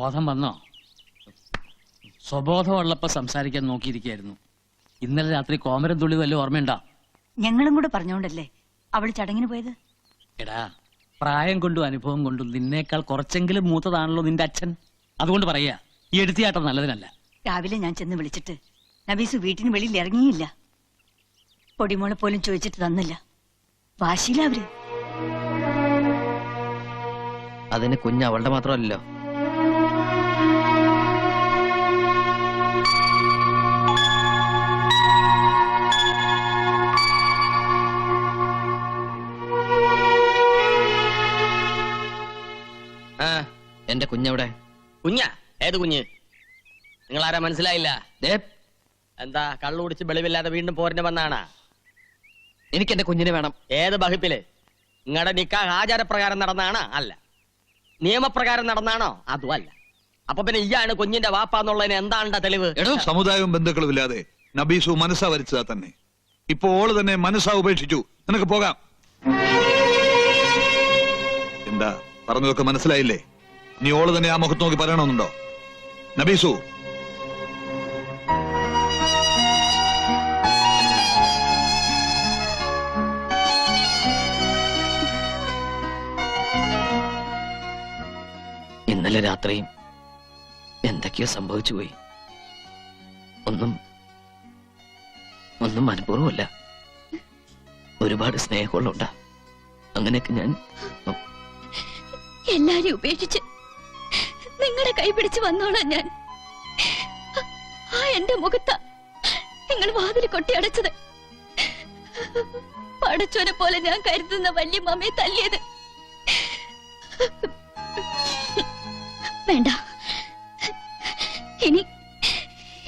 ബോധം വന്നോ? സ്വബോധമുള്ളപ്പോ സംസാരിക്കാൻ നോക്കിയിരിക്കായിരുന്നു ഇന്നലെ രാത്രി കോമരം തുള്ളി വല്ല ഓർമ്മയുണ്ടോ? ഞങ്ങളും കൂടെ പറഞ്ഞോണ്ടല്ലേ? അവൾ ചടങ്ങിന് പോയത്? എടാ പ്രായം കൊണ്ടും അനുഭവം കൊണ്ടും നിന്നേക്കാൾ കുറച്ചെങ്കിലും മൂത്തതാണല്ലോ നിന്റെ അച്ഛൻ. അതുകൊണ്ട് പറയാ ഈ എടുത്തിയാട്ടം നല്ലതിനല്ല. രാവിലെ ഞാൻ ചെന്ന് വിളിച്ചിട്ട് നബീസ് വീട്ടിന് വെളിയിൽ ഇറങ്ങിയില്ല. പൊടിമോളെ പോലും ചോദിച്ചിട്ട് തന്നില്ല. വാശിയില്ല അവർ. അതിന് കുഞ്ഞ് അവളുടെ മാത്രമല്ലല്ലോ. എന്റെ കുഞ്ഞവിടെ? കുഞ്ഞ? ഏത് കുഞ്ഞ്? നിങ്ങൾ ആരാ മനസ്സിലായില്ല? ദേ, എന്താ കള്ളു കുടിച്ച് വെളിവില്ലാതെ വീണ്ടും പോരിന് വന്നാണാ? എനിക്ക് എന്റെ കുഞ്ഞിനെ വേണം. ഏത് ബഹിപ്പിൽ? നിങ്ങളുടെ നിക്കാ ആചാരപ്രകാരം നടന്നാണോ? അല്ല. നിയമപ്രകാരം നടന്നാണോ? അതും അല്ല അപ്പൊ പിന്നെ ഇയാണ് കുഞ്ഞിന്റെ വാപ്പാന്നുള്ളതിന് എന്താണ് തെളിവ്? എടോ. സമുദായവും ബന്ധുക്കളും ഇല്ലാതെ നബീസു മനസ്സാ വരച്ചതാ തന്നെ. ഇപ്പൊ ഓൾ തന്നെ മനസ്സാ ഉപേക്ഷിച്ചു. നിനക്ക് പോകാം. എന്താ പറഞ്ഞതൊക്കെ മനസ്സിലായില്ലേ? നീ ഓൾ തന്നെ ആ മുഖത്ത് നോക്കി പറയണമെന്നുണ്ടോ? നബീസു. ഇന്നലെ രാത്രിയും എന്തൊക്കെയോ സംഭവിച്ചു പോയി. ഒന്നും ഒന്നും മനഃപൂർവമല്ല. ഒരുപാട് സ്നേഹമുള്ളുണ്ട. അങ്ങനെയൊക്കെ ഞാൻ എല്ലാരെയും ഉപേക്ഷിച്ച് നിങ്ങളുടെ കൈ പിടിച്ച് വന്നോളാം ഞാൻ. ആ എന്റെ മുഖത്ത നിങ്ങൾ വാതിൽ കൊട്ടി അടച്ചത് പടച്ചോനെ പോലെ ഞാൻ കരുതുന്ന വലിയ മമ്മയെ തല്ലിയത്. വേണ്ട. ഇനി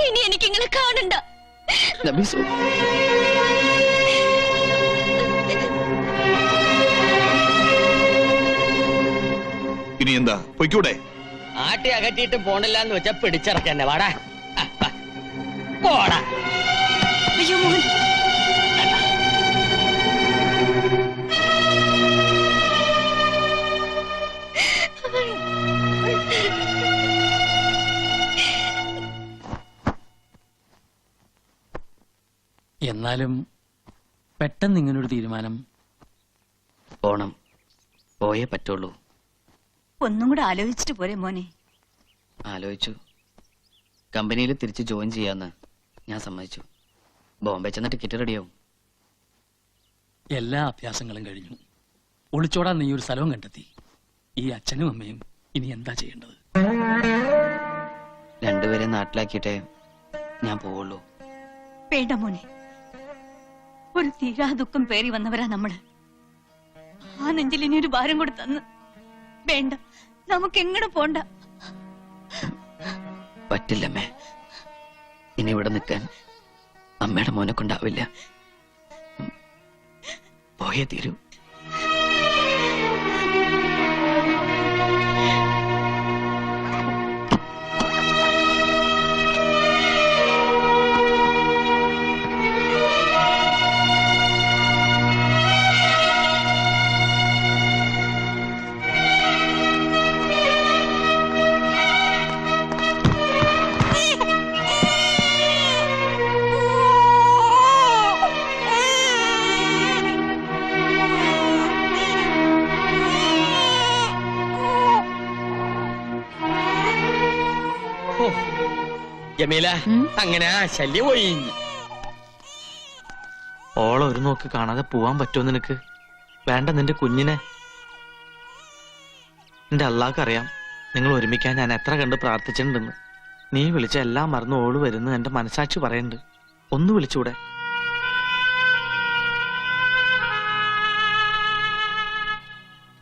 ഇനി എനിക്ക് ഇങ്ങനെ കാണണ്ട ഇനി എന്താ? പൊയ്ക്കൂടെ? ആട്ടി അകറ്റിയിട്ട് പോണില്ല എന്ന് വെച്ചാ പിടിച്ചിറക്കന്നെ വാടാ. പോടാ. അയ്യോ എന്നാലും പെട്ടെന്ന് ഇങ്ങനൊരു തീരുമാനം. പോണം. പോയേ പറ്റുള്ളൂ. ഒന്നും കൂടെ ആലോചിച്ചിട്ട് പോരെ മോനെ. ആലോചിച്ചു. കമ്പനിയിൽ തിരിച്ച് ജോയിൻ ചെയ്യാന്ന് ഞാൻ സമ്മതിച്ചു. ബോംബെ ചെന്ന ടിക്കറ്റ് റെഡിയാവും. എല്ലാ അഭ്യാസങ്ങളും കഴിഞ്ഞു. ഒളിച്ചോടാൻ നീ ഒരു സ്ഥലവും കണ്ടെത്തി. ഈ അച്ഛനും അമ്മയും ഇനി എന്താ ചെയ്യേണ്ടത്? രണ്ടുപേരെ നാട്ടിലാക്കിയിട്ടേ ഞാൻ പോവുള്ളൂ. വേണ്ട മോനെ. ഒരു തീരാ ദുഃഖം പേറി വന്നവരാ നമ്മൾ. ആ നെഞ്ചിൽ ഇനി ഒരു ഭാരം കൂടെ തന്ന് വേണ്ട. നമുക്ക് എങ്ങനെ പോണ്ട. പറ്റില്ലമ്മേ. ഇനി ഇവിടെ നിൽക്കാൻ അമ്മയുടെ മോനെ കൊണ്ടാവില്ല. പോയേ തീരൂ. ജമീല അങ്ങനെ ആ ശല്യം പോയി ഓളെ ഒരു നോക്ക് കാണാതെ പോവാൻ പറ്റുമോ നിനക്ക്? വേണ്ട നിന്റെ കുഞ്ഞിനെ. നിന്റെ അള്ളാഹ്ക്കറിയാം നിങ്ങൾ ഒരുമിക്കാൻ ഞാൻ എത്ര കണ്ട് പ്രാർത്ഥിച്ചിട്ടുണ്ടെന്ന്. നീ വിളിച്ച എല്ലാം മറന്നു ഓൾ വരുന്നു എന്റെ മനസാക്ഷി പറയുന്നുണ്ട്. ഒന്ന് വിളിച്ചൂടെ?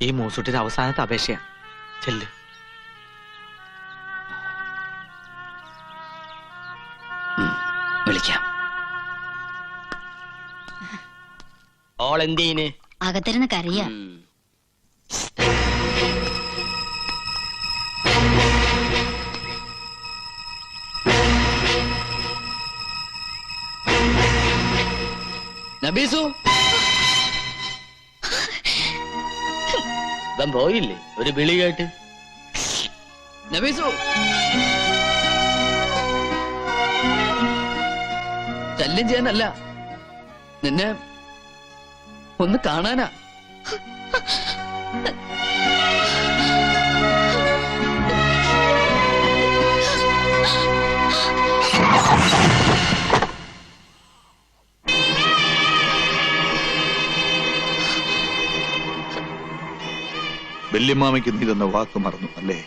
ഈ മൂസൂട്ടിന്റെ അവസാനത്തെ അപേക്ഷയാ. ചെല്ല്. ഓൾ എന്തീന് അകത്തിരുന്ന് കരയ. നബീസു? ഇവൻ പോയില്ലേ? ഒരു വിളി കേട്ട്. നബീസു? ശല്യം ചെയ്യാനല്ല. നിന്നെ ഒന്ന് കാണാനാ. വല്യമ്മാമയ്ക്ക് നീ തന്ന വാക്ക് മറന്നു അല്ലേ?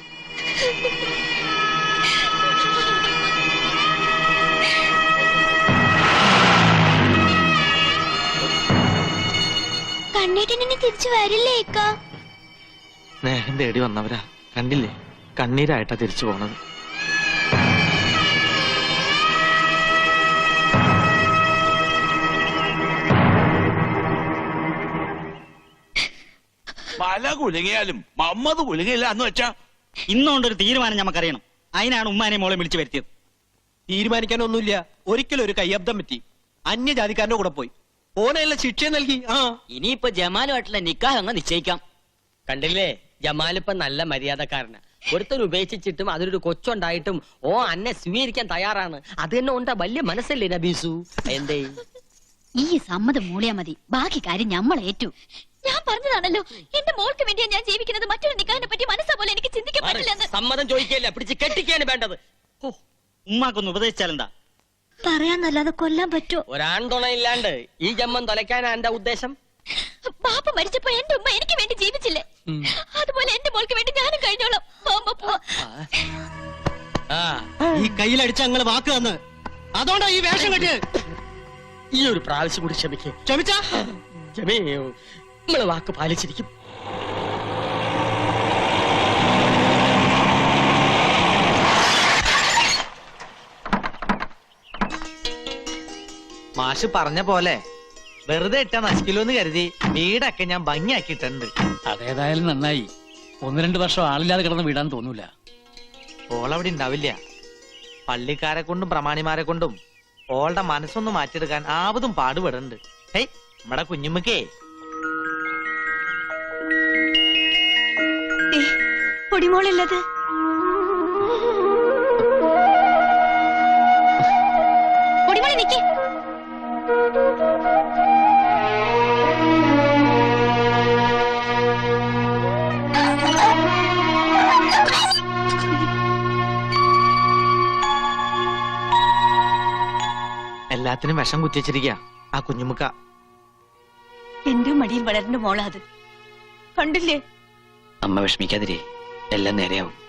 കണ്ണേട്ടനെ തിരിച്ചു വരില്ലേ സ്നേഹം തേടി വന്നവരാ. കണ്ടില്ലേ? കണ്ണീരായിട്ടാ തിരിച്ചു പോണത്. പല കുലുങ്ങിയാലും മമ്മത് കുലുങ്ങിയില്ല എന്ന് വെച്ചാ ഇന്നുകൊണ്ടൊരു തീരുമാനം നമുക്കറിയണം അതിനാണ് ഉമ്മാനെ മോളെ വിളിച്ചു വരുത്തിയത്. തീരുമാനിക്കാനൊന്നുമില്ല. ഒരിക്കലും ഒരു കയ്യബ്ദം പറ്റി. അന്യജാതിക്കാരന്റെ കൂടെ പോയി. ഓനെല്ലാം ശിക്ഷ നൽകി? ആ. ഇനിയിപ്പോ ജമാലുമായിട്ടുള്ള നിക്കാഹ് അങ്ങ് നിശ്ചയിക്കാം. കണ്ടില്ലേ? ജമാലിപ്പ നല്ല മര്യാദക്കാരന്. ഒരുത്തൻ ഉപേക്ഷിച്ചിട്ടും അതിലൊരു കൊച്ചുണ്ടായിട്ടും ഓ അന്നെ സ്വീകരിക്കാൻ തയ്യാറാണ്. അത് തന്നെ ഉണ്ടാ വലിയ മനസ്സല്ലേ നബീസു? എന്തേ? ഈ സമ്മതം മൂളിയാ മതി. ബാക്കി കാര്യം നമ്മൾ ഏറ്റു. ഞാൻ പറഞ്ഞതാണല്ലോ. എന്റെ മോൾക്ക് വേണ്ടിയാ ഞാൻ ജീവിക്കുന്നത്. മറ്റൊരു നിക്കാഹിനെ പറ്റി മനസ്സാ പോലെ എനിക്ക് ചിന്തിക്കാൻ പറ്റില്ല പറ്റില്ലെന്ന്. സമ്മതം ചോദിക്കല്ല പിടിച്ച് കെട്ടിക്കാണ് വേണ്ടത്. ഓ ഉമ്മാക്കൊന്ന് ഉപദേശിച്ചാലെന്താ? പറയാന്നല്ലാതെ കൊല്ലാൻ പറ്റോ? ഒരാൺതുണ ഇല്ലാണ്ട് ഈ ജമ്മം തൊലയ്ക്കാനാ എന്റെ ഉദ്ദേശം? പാപ്പ മരിച്ചപ്പോ എന്റെ ഉമ്മ എനിക്ക് വേണ്ടി ജീവിച്ചില്ലേ? അതുപോലെ എന്റെ മോൾക്ക് വേണ്ടി ഞാനും കഴിഞ്ഞോളാം. ഈ കയ്യിലടിച്ച അങ്ങൾ വാക്ക് തന്ന്. അതുകൊണ്ടാ ഈ വേഷം കെട്ടിയത് ഈ ഒരു പ്രാവശ്യം കൂടി ക്ഷമിക്കേ. ക്ഷമിച്ചാ? ജമേ നമ്മൾ വാക്ക് പാലിച്ചിരിക്കും. മാഷ് പറഞ്ഞ പോലെ. വെറുതെ ഇട്ട നശിക്കിലോന്ന് കരുതി വീടൊക്കെ ഞാൻ ഭംഗിയാക്കിയിട്ടുണ്ട്. അതേതായാലും നന്നായി. ഒന്ന് രണ്ട് വർഷം ആളില്ലാതെ കിടന്ന് വിടാൻ തോന്നൂല. ഓളവിടെ ഉണ്ടാവില്ല. പള്ളിക്കാരെ കൊണ്ടും പ്രമാണിമാരെ കൊണ്ടും ഓളുടെ മനസ്സൊന്ന് മാറ്റിയെടുക്കാൻ ആവതും പാടുപെടുന്നുണ്ട് ഹേയ് നമ്മടെ കുഞ്ഞുമ്മക്കേ. പൊടിമോളുള്ളത് എല്ലാത്തിനും വിഷം കുത്തിച്ചിരിക്കുക ആ കുഞ്ഞുമുക്ക. എന്റെ മടിയിൽ വളരുന്ന മോളാ അത്. കണ്ടില്ലേ? അമ്മ വിഷമിക്കാതിരേ എല്ലാം നേരെയാവും.